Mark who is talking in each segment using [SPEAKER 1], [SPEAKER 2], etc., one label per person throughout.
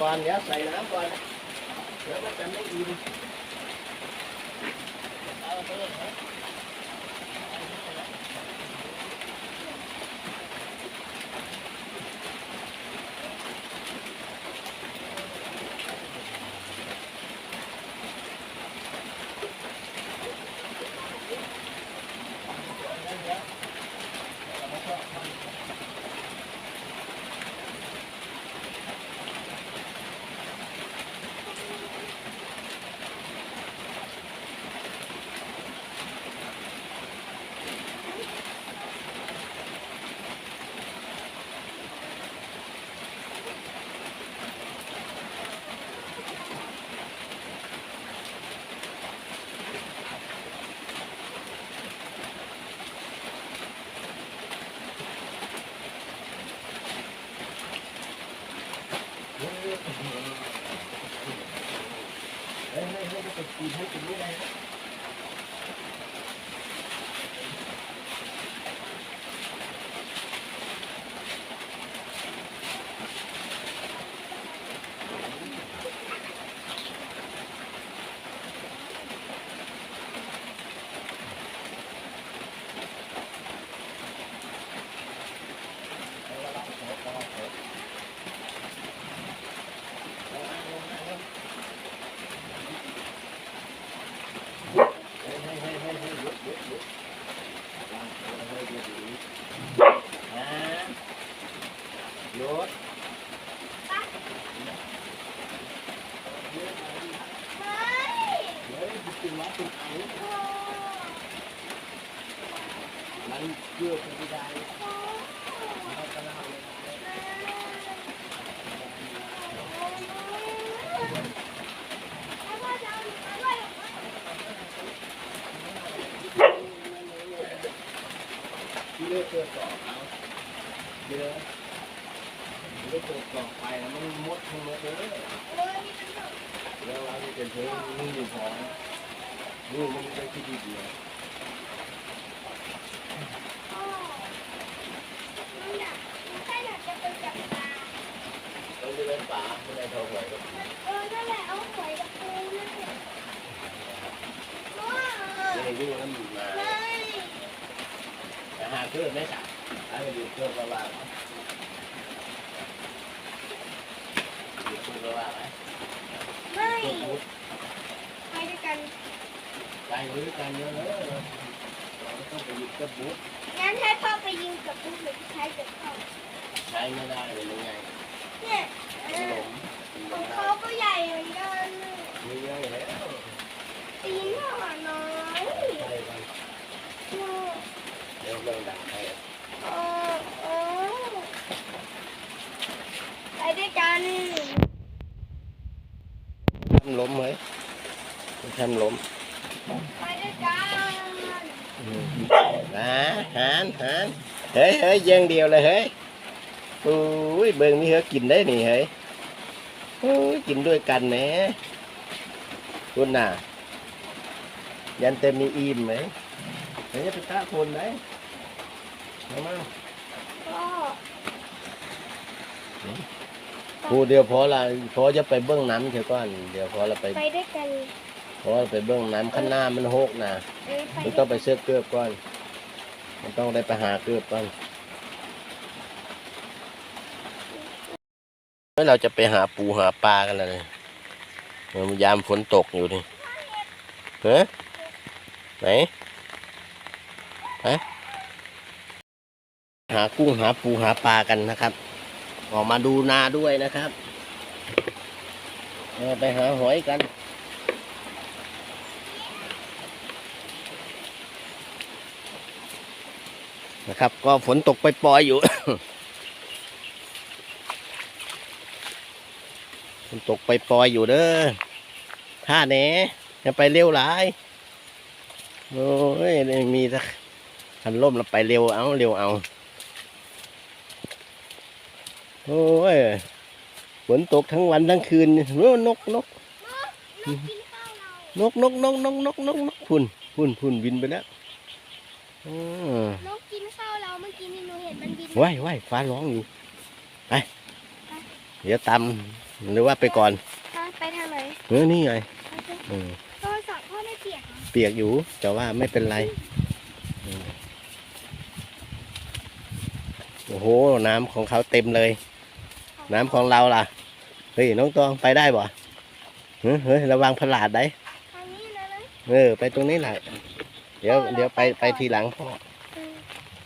[SPEAKER 1] ก่อนเดี๋ยวใส่น้ำก่อนเดี๋ยวมันจะไม่อิ่มเอาไปเลย เป็นเพื่อนนี่อยู่พอนี่มันไม่ใช่ที่ดีเดียวเราจะเป็นป่าไม่ได้เท่าไหร่ก็ไม่ได้ยุ่งน้ำมันมาแต่หาเพื่อนไม่จับถ้าไปดูเพื่อนก็ว่าไหมดูเพื่อนก็ว่าไหมเพื่อนพูด ใจมือกันเยอะเลยเราต้องไปหยุดกับบุ๊ก
[SPEAKER 2] งั้นให้พ่อไปยิงกับลูกหรือใช้กับพ่อ
[SPEAKER 1] ใช้ไม่ได้เลยยังไง
[SPEAKER 2] เนี่ย
[SPEAKER 1] ขนม
[SPEAKER 2] ของเขาก็ใหญ่เหมือนกัน
[SPEAKER 1] มีเยอะแล้ว
[SPEAKER 2] ตีนห่อน้อย
[SPEAKER 1] ใช่กันเดี๋ยวเรื่องดังให้
[SPEAKER 2] เออเออไปด้วยกัน
[SPEAKER 1] ทำล้มไหมทำล้ม
[SPEAKER 2] ไปด้วยกัน
[SPEAKER 1] นะหั นหันเฮ้ยเฮ้ยแย่งเดียวเลยเฮ้ยโอ้ยเบิ่งนี่เฮ้ยกินได้นี่เฮ้ยโอ้ยกินด้วยกันแหนะคุณน่ะ ยันเต็มมีอิ่มไหมเฮ้ยจะไปฆ่าคนไหมเอามา
[SPEAKER 2] พ่อ
[SPEAKER 1] กูเดียวพอละพอจะไปเบื้องน้ำเถอะก่อน เดี๋ยวพอเราไป
[SPEAKER 2] ไปด้วยกัน
[SPEAKER 1] พอเราไปเบื้องน้ำข้างหน้ามันโหกนะ
[SPEAKER 2] เออไป
[SPEAKER 1] มันต้องไปเสื้อเกลือบก่อน มันต้องได้ไปหาเกลือบก่อนแล้วเราจะไปหาปูหาปลากันเลยเออมันยามฝนตกอยู่นี่เฮ้ไหนฮะหากุ้งหาปูหาปลากันนะครับ ออกมาดูนาด้วยนะครับ ไปหาหอยกัน นะครับ ก็ฝนตกไปปล่อยๆอยู่ ฝนตกไปปล่อยๆอยู่เด้อท่าแหนจะไปเร็วหลายโอ้ยนี่มีสักคันล่มเราไปเร็วเอาเร็วเอา โอ้ยฝนตกทั้งวันทั้งคืนโอ้นกนก
[SPEAKER 2] นกกินข้าวเรา
[SPEAKER 1] นกนกนกนกนกนกนกพุ่นพุ่นพุ่นบินไปแล้วอืม
[SPEAKER 2] นกกินข้าวเราเมื่อกี้นี่หนูเห็นมันบิน
[SPEAKER 1] ว้ายว้ายฟ้าร้องอยู่ไปเดี๋ยวตหรือว่าไปก่อน
[SPEAKER 2] อะไปทางไหน
[SPEAKER 1] เออนี่ไง
[SPEAKER 2] โอเค
[SPEAKER 1] เออ
[SPEAKER 2] โทรศัพท์พ่อไม่เปียกเหรอ
[SPEAKER 1] เปียกอยู่แต่ว่าไม่เป็นไรอืมโอ้โหน้ำของเขาเต็มเลย น้ำของเราล่ะเฮ้ยน้องตองไปได้บ่เฮ้ยเฮ้ยระวังพลาดได้
[SPEAKER 2] ทางนี้นะนะ
[SPEAKER 1] เออไปตรงนี้แหละเดี๋ยวเดี๋ยวไปไปทีหลังพ่อ
[SPEAKER 2] อืม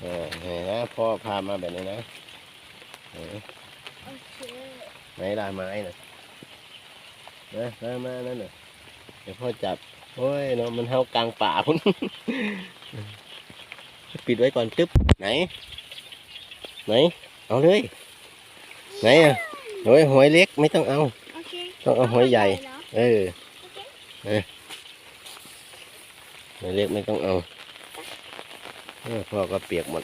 [SPEAKER 1] เออเห็นนะพ่อพามาแบบนี้นะเออ
[SPEAKER 2] โอเค
[SPEAKER 1] ไหนลายไม้น่ะนะมามานั่นน่ะเดี๋ยวพ่อจับโอ้ยเนาะมันเฮากลางป่าพุ่นปิดไว้ก่อนตึ๊บไหน ไหน เอาเลย ไหนอะโอ้ยหอยเล็กไม่ต้องเอา
[SPEAKER 2] โอเค
[SPEAKER 1] ต้องเอาหอยใหญ่
[SPEAKER 2] เหรอ
[SPEAKER 1] เออ
[SPEAKER 2] โอ เค
[SPEAKER 1] หอยเล็กไม่ต้องเอาเออพ่อก็เปียกหมด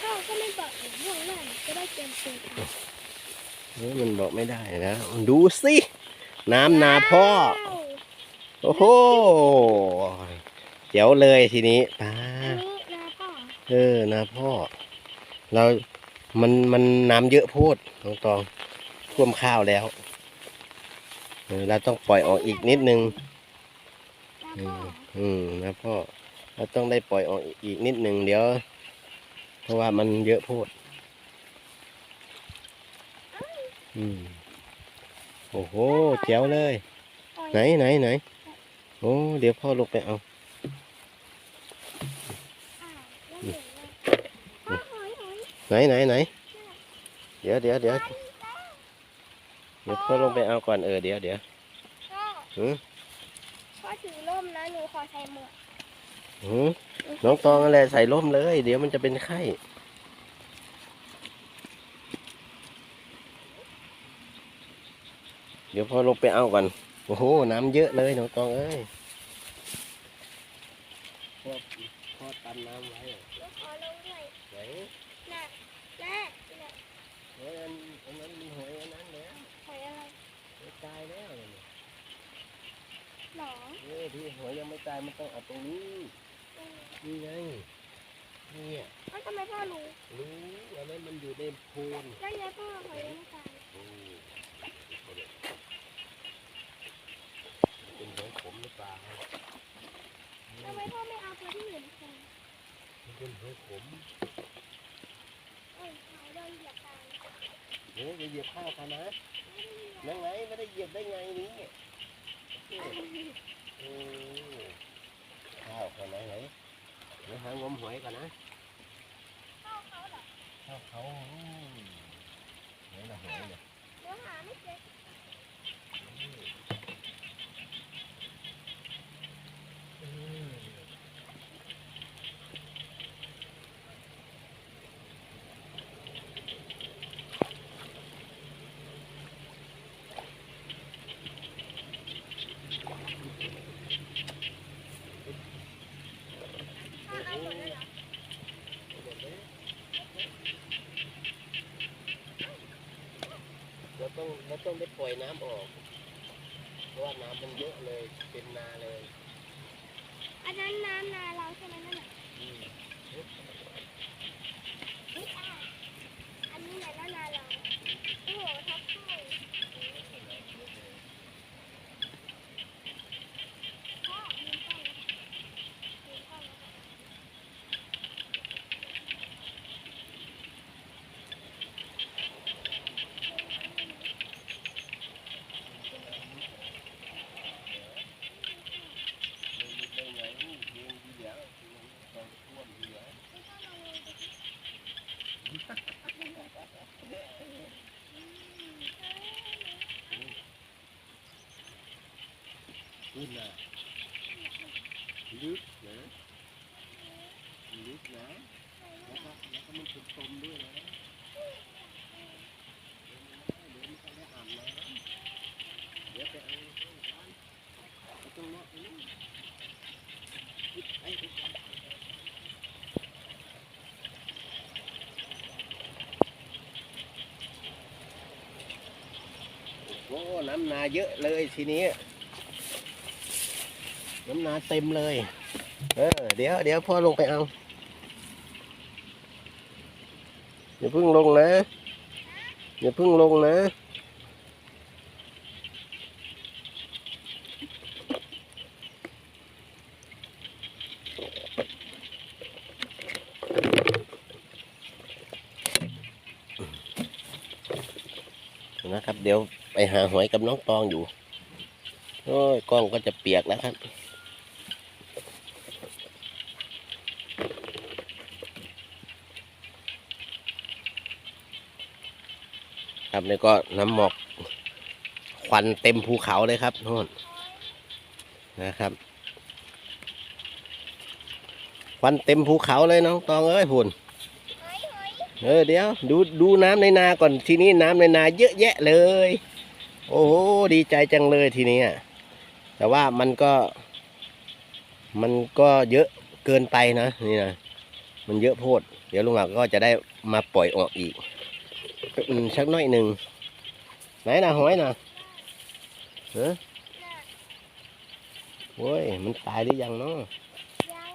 [SPEAKER 2] พ่อก็ไม่บอกหนูล่วงหน้าหนูจะได้เตรียมตัวทัน
[SPEAKER 1] เฮ้ยมันบอกไม่ได้นะ ดูสิ น้ำนาพ่อ
[SPEAKER 2] ว้าว
[SPEAKER 1] โอ้โหเจ๋วเลยทีนี้ป้า
[SPEAKER 2] อันนี้นะพ่อ
[SPEAKER 1] เออนาพ่อ เรา มันมันน้ำเยอะโพดน้องตองท่วมข้าวแล้วเออเราต้องปล่อยออกอีกนิดนึง
[SPEAKER 2] นะพ่ อ
[SPEAKER 1] อืมนะพ่อเราต้องได้ปล่อยออกอีกนิดหนึ่งเดี๋ยว เพราะว่ามันเยอะโพด อืม โอ้โหแจ๋วเลย
[SPEAKER 2] ปล่อย
[SPEAKER 1] ไหนไหนไหนโอ้เดี๋ยวพ่อลงไปเอา
[SPEAKER 2] อ่าแล้วเห็นว่าพ่อหอยหอย
[SPEAKER 1] ไหนไหนไหนเดี๋ยวเดี๋ยวเดี๋ยวเดี๋ยวพ่อลงไปเอาก่อนเออเดี๋ยวเดี๋ยว
[SPEAKER 2] พ่อ
[SPEAKER 1] หือ
[SPEAKER 2] พ่อถือร่มนะหนูข อใส่หมวก
[SPEAKER 1] หือน้องตองอะไรใส่ร่มเลย เดี๋ยวมันจะเป็นไข้เดี๋ยวพ่อลงไปเอาก่อนโอ้โห น้ำเยอะเลยน้องตองเอ้ยพ่อพ่อตันน้ำไว้
[SPEAKER 2] หนูขอลงด้วย
[SPEAKER 1] ไหน
[SPEAKER 2] น่ะแม่น่ะ
[SPEAKER 1] เฮ้ยอันอันนั้นมีหอยอันนั้นแล้ว
[SPEAKER 2] หอยอะไร
[SPEAKER 1] หอยตายแล้วเนี่ย
[SPEAKER 2] หนอ
[SPEAKER 1] เออที่หอยยังไม่ตายมันต้องเอาตรงนี้
[SPEAKER 2] อืม
[SPEAKER 1] นี่ไงเนี่ย
[SPEAKER 2] เอ้าทำไมพ่อรู้
[SPEAKER 1] รู้อันนั้นมันอยู่ในโพน
[SPEAKER 2] ได้ไงพ่อหอยไม่ตาย
[SPEAKER 1] โอ้เป็นหอยขมหรือเปล่า
[SPEAKER 2] ทำไมพ่อไม่เอาตัวที่อยู่ในคลอง
[SPEAKER 1] มันเป็นหอยขม
[SPEAKER 2] เอ้ยหอยโดนเหยียบตาย
[SPEAKER 1] เฮ้ยอย่าเหยียบข้าวเขานะนั่งไงไม่ได้เหยียบได้ไงนี่โอ้ ข้าวเขาไหนไหนเดี๋ยวหางมหอยก่อนนะ
[SPEAKER 2] เข้าเขาเหรอ
[SPEAKER 1] ข้าวเขาอืมไหนละหอยเนี่ย
[SPEAKER 2] เดี๋ยวหาไม่เจอ
[SPEAKER 1] อืม
[SPEAKER 2] พ่อเอาหมดแล้วเหรอ
[SPEAKER 1] เรา ต้องเราต้องได้ปล่อยน้ำออก เพราะว่าน้ำมันเยอะเลยเต็มนาเลย
[SPEAKER 2] อันนั้นน้ำนาเราใช่ไหมนั่นน่ะ
[SPEAKER 1] อืม
[SPEAKER 2] ไม่ใช่อันนี้แหละน้ำนาเราโอ้โหทับเข้าพ่อมีกล้องมีกล้อง
[SPEAKER 1] ไม่มีได้ไงเพียงทีเดียวต้องท่วมทีเดียว ขึ้นน่ะลึกนะลึกนะแล้วก็แล้วก็มันถูกตมด้วยนะเดี๋ยวมันก็ได้อาบน้ำเดี๋ยวไปเอาข้างร้านเอาตรงนั้นนี่ไอ้ไอ้โอ้น้ำนาเยอะเลยทีนี้ น้ำนาเต็มเลย เออ เดี๋ยวเดี๋ยวพ่อลงไปเอาอย่าเพิ่งลงนะอย่าเพิ่งลงนะนะครับ เดี๋ยวไปหาหอยกับน้องตองอยู่ โอ้ยกล้องก็จะเปียกแล้วครับ ครับนี่ก็น้ำหมอกควันเต็มภูเขาเลยครับโน่นนะครับควันเต็มภูเขาเลยน้องตองเอ้ยพุ่น
[SPEAKER 2] เฮ้เฮ้ย
[SPEAKER 1] เออเดี๋ยวดูดูน้ำในนาก่อนทีนี้น้ำในนาเยอะแยะเลย โอ้โหดีใจจังเลยทีนี้แต่ว่ามันก็ มันก็เยอะเกินไปนะนี่นะมันเยอะโพด เดี๋ยวลุงหลักก็จะได้มาปล่อยออกอีก อืมสักหน้อยหนึ่งไหนนะหอยนะเออ
[SPEAKER 2] น่ะ
[SPEAKER 1] โว้ยมันตายหรือยังเนาะ
[SPEAKER 2] ยัง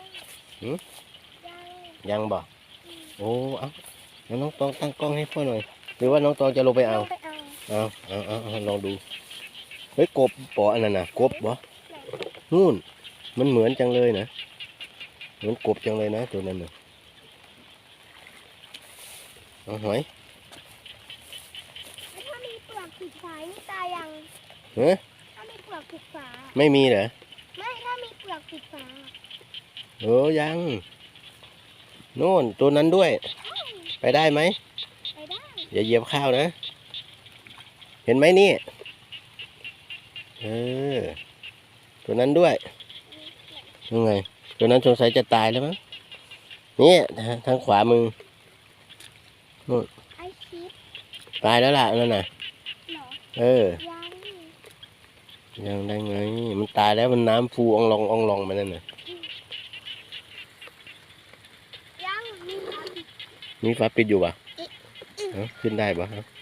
[SPEAKER 1] หืม
[SPEAKER 2] ยัง
[SPEAKER 1] ยังบ่
[SPEAKER 2] อืม
[SPEAKER 1] โอ้เอาแล้วน้องตองตั้งกล้องให้พ่อหน่อย หรือว่าน้องตองจะลงไปเอา
[SPEAKER 2] ลงไปเอา
[SPEAKER 1] เอาเอาเอาเอาลองดูเฮ้ยกบปออันนั้นนะกบบ่นู่น มันเหมือนจังเลยนะเหมือนกบจังเลยนะตัวนั้นน่ะเอาหอย
[SPEAKER 2] แล้วถ้ามีเปลือกผิดฝานี่ตายยัง
[SPEAKER 1] เฮ้ย
[SPEAKER 2] ถ้ามีเปลือกผิดฝา
[SPEAKER 1] ไม่มีเหรอ
[SPEAKER 2] ไม่ถ้ามีเปลือกผิดฝา
[SPEAKER 1] เออยังโน่นตัวนั้นด้วย ไปได้ไหม
[SPEAKER 2] ไปได้
[SPEAKER 1] อย่าเหยียบข้าวนะ เห็นไหมนี่ เออ ตัวนั้นด้วยยังไง ตัวนั้นสงสัยจะตายแล้วมั้งนี่ทางขวามือ
[SPEAKER 2] ไอชิป
[SPEAKER 1] ตายแล้วล่ะนั่นน่ะ
[SPEAKER 2] เหรอ
[SPEAKER 1] เออ
[SPEAKER 2] ยัง
[SPEAKER 1] ยังได้ไง มันตายแล้วมันน้ำฟูอองลองอองลองมานั่นน่ะ
[SPEAKER 2] ยังมีอัน
[SPEAKER 1] มีฟ้าปิดอยู่ปะเอ้าขึ้นได้ปะ
[SPEAKER 2] อาชิป